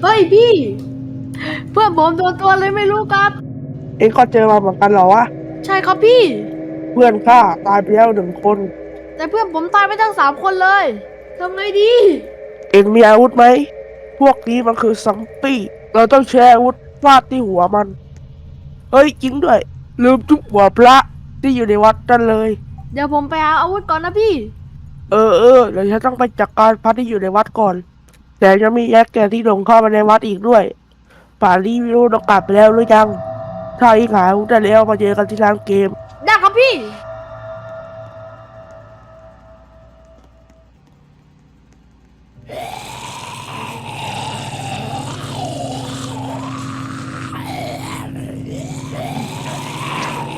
เฮ้ยพี่ เพื่อนผมโดนตัวเลยไม่รู้ครับ เองก็เจอมาเหมือนกันเหรอวะ ใช่ครับพี่ เพื่อนข้าตายไปแล้วหนึ่งคน แต่เพื่อนผมตายไปทั้งสามคนเลยทำไงดี เองมีอาวุธไหม พวกนี้มันคือซัมปี้ เราต้องใช้อาวุธฟาดที่หัวมัน เฮ้ยจริงด้วย ลืมทุบหัวพระที่อยู่ในวัดนั่นเลย เดี๋ยวผมไปหาอาวุธก่อนนะพี่ เออเออเดี๋ยวฉันต้องไปจัดกการพระที่อยู่ในวัดก่อน แต่ยังมีแยกแก่ที่หลงเข้ามาในวัดอีกด้วย ป่านนี้ไม่รู้ต้องกลับไปแล้วหรือยัง ถ้าอีกหาอาวุธได้แล้วมาเจอกันที่ร้านเกม ได้ครับพี่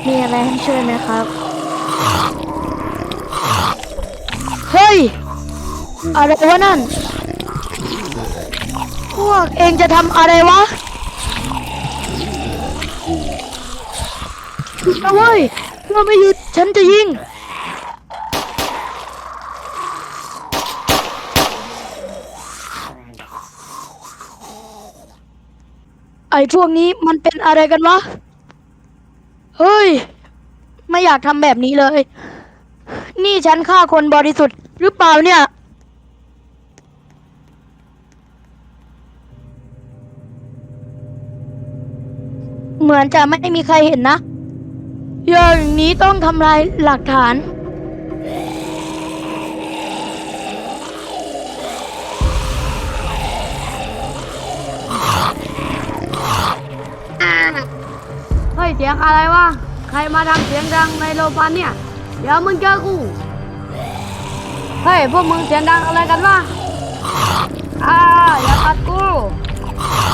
มีอะไรให้ช่วยไหมครับ เฮ้ย อะไรวะนั่นพ วกเองจะทำอะไรวะเอาเว้ยเพื่อไม่หยุดฉันจะยิง ไอ้พวกนี้มันเป็นอะไรกันวะ เฮ้ย ไม่อยากทำแบบนี้เลย นี่ฉันฆ่าคนบริสุทธิ์หรือเปล่าเนี่ย เหมือนจะไม่มีใครเห็นนะ อย่างนี้ต้องทำลายหลักฐาน เฮ้ยเสียงอะไรวะ ใครมาทำเสียงดังในโรงพยาบาลเนี่ย เดี๋ยวมึงเจอกู เฮ้ย พวกมึงเสียงดังอะไรกันวะ อ่าอย่ากัดกู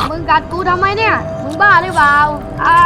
มึงกัดกูทำไมเนี่ย บ้าหรือเปล่าอ่า